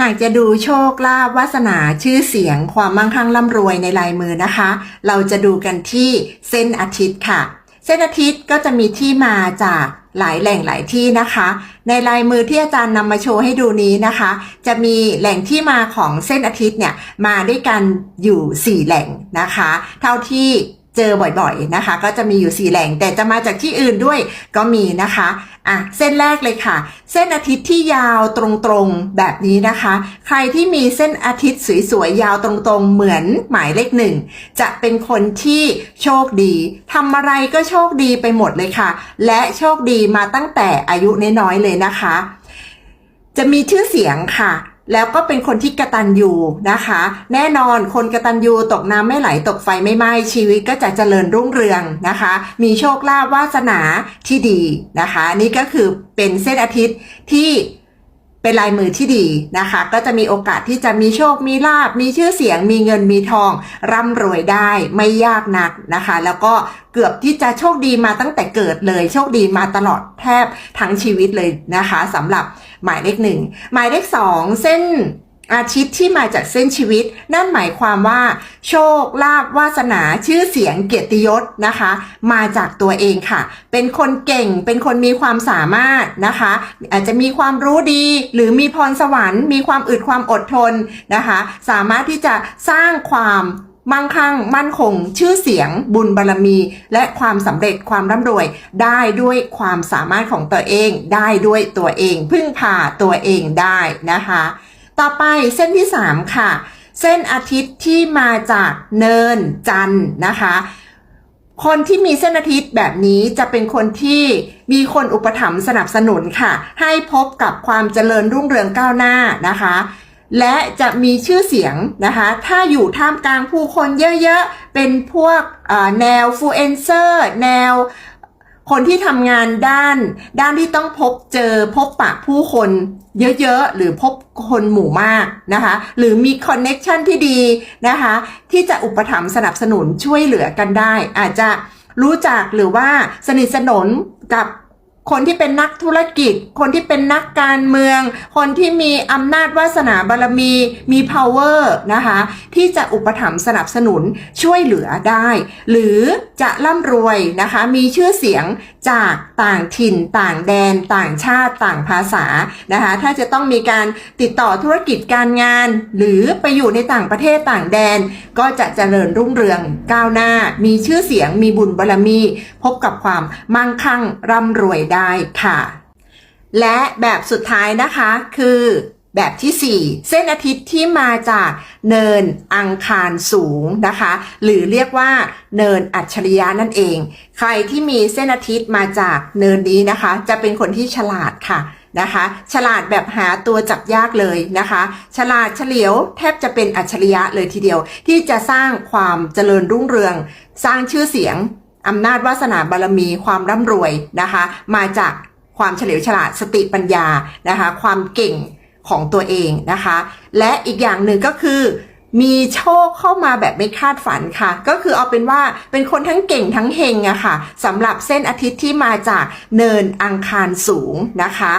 หากจะดูโชคลาภวาสนาชื่อเสียงความมั่งคั่งร่ำรวยในลายมือนะคะ เราจะดูกันที่เส้นอาทิตย์ค่ะ เส้นอาทิตย์ก็จะมีที่มาจากหลายแหล่งหลายที่นะคะ ในลายมือที่อาจารย์นำมาโชว์ให้ดูนี้นะคะ จะมีแหล่งที่มาของเส้นอาทิตย์เนี่ยมาด้วยกันอยู่ 4 แหล่งนะคะ เท่าที่ เจอบ่อยๆนะคะ ก็จะมีอยู่4แหล่งแต่จะมาจากที่อื่นด้วยก็มีนะคะอะเส้นแรกเลยค่ะ เส้นอาทิตย์ที่ยาวตรงๆแบบนี้นะคะ ใครที่มีเส้นอาทิตย์สวยๆยาวตรงๆเหมือนหมายเลขหนึ่งจะเป็นคนที่โชคดีทำอะไรก็โชคดีไปหมดเลยค่ะ และโชคดีมาตั้งแต่อายุน้อยๆเลยนะคะ จะมีชื่อเสียงค่ะ แล้วก็เป็นคนที่กระตันยูนะคะ แน่นอนคนกระตันยูตกน้ำไม่ไหลตกไฟไม่ไหม้ชีวิตก็จะเจริญรุ่งเรืองนะคะ มีโชคลาภวาสนาที่ดีนะคะ นี่ก็คือเป็นเส้นอาทิตย์ที่ เป็นลายมือที่ดีนะคะ ก็จะมีโอกาสที่จะมีโชค มีลาบ มีชื่อเสียง มีเงิน มีทอง ร่ำรวยได้ไม่ยากนักนะคะ แล้วก็เกือบที่จะโชคดีมาตั้งแต่เกิดเลย โชคดีมาตลอดแทบทั้งชีวิตเลยนะคะสำหรับหมายเลขหนึ่ง หมายเลขสองเส้น อาทิตย์ที่มาจากเส้นชีวิต นั่นหมายความว่า โชคลาภวาสนาชื่อเสียงเกียรติยศนะคะ มาจากตัวเองค่ะ เป็นคนเก่งเป็นคนมีความสามารถนะคะ อาจจะมีความรู้ดีหรือมีพรสวรรค์ มีความอึดความอดทนนะคะ สามารถที่จะสร้างความมั่งคั่ง มั่นคง ชื่อเสียง บุญบารรมี และความสำเร็จความร่ำรวย ได้ด้วยความสามารถของตัวเอง ได้ด้วยตัวเอง พึ่งพาตัวเองได้นะคะ ต่อไปเส้นที่ 3 ค่ะ เส้นอาทิตย์ที่มาจากเนินจันนะคะ คนที่มีเส้นอาทิตย์แบบนี้จะเป็นคนที่มีคนอุปถัมภ์สนับสนุนค่ะ ให้พบกับความเจริญรุ่งเรืองก้าวหน้านะคะและจะมีชื่อเสียงนะคะ ถ้าอยู่ท่ามกลางผู้คนเยอะๆ เป็นพวกแนวฟูเอนเซอร์ แนว คนที่ทำงานด้าน ด้านที่ต้องพบเจอพบปะผู้คนเยอะๆ หรือพบคนหมู่มากนะคะ หรือมีคอนเน็กชันที่ดีนะคะ ที่จะอุปถัมภ์สนับสนุนช่วยเหลือกันได้ อาจจะรู้จักหรือว่าสนิทสนมกับ คนที่เป็นนักธุรกิจ คนที่เป็นนักการเมือง คนที่มีอำนาจวาสนาบารมี มี power นะคะ ที่จะอุปถัมภ์สนับสนุนช่วยเหลือได้ หรือจะร่ำรวยนะคะ มีชื่อเสียงจากต่างถิ่น ต่างแดน ต่างชาติ ต่างภาษานะคะ ถ้าจะต้องมีการติดต่อธุรกิจการงาน หรือไปอยู่ในต่างประเทศต่างแดน ก็จะเจริญรุ่งเรืองก้าวหน้า มีชื่อเสียง มีบุญบารมี พบกับความมั่งคั่งร่ำรวยได้ค่ะ และแบบสุดท้ายนะคะคือแบบที่ 4 เส้นอาทิตย์ที่มาจากเนินอังคารสูงนะคะ หรือเรียกว่าเนินอัจฉริยะนั่นเอง ใครที่มีเส้นอาทิตย์มาจากเนินนี้นะคะ จะเป็นคนที่ฉลาดค่ะนะคะ ฉลาดแบบหาตัวจับยากเลยนะคะ ฉลาดเฉลียวแทบจะเป็นอัจฉริยะเลยทีเดียว ที่จะสร้างความเจริญรุ่งเรือง สร้างชื่อเสียง อำนาจวาสนาบารมีความร่ำรวยนะคะ มาจากความเฉลียวฉลาดสติปัญญานะคะ ความเก่งของตัวเองนะคะ และอีกอย่างหนึ่งก็คือมีโชคเข้ามาแบบไม่คาดฝันค่ะ ก็คือเอาเป็นว่าเป็นคนทั้งเก่งทั้งเฮงอะค่ะสำหรับเส้นอาทิตย์ที่มาจากเนินอังคารสูงนะคะ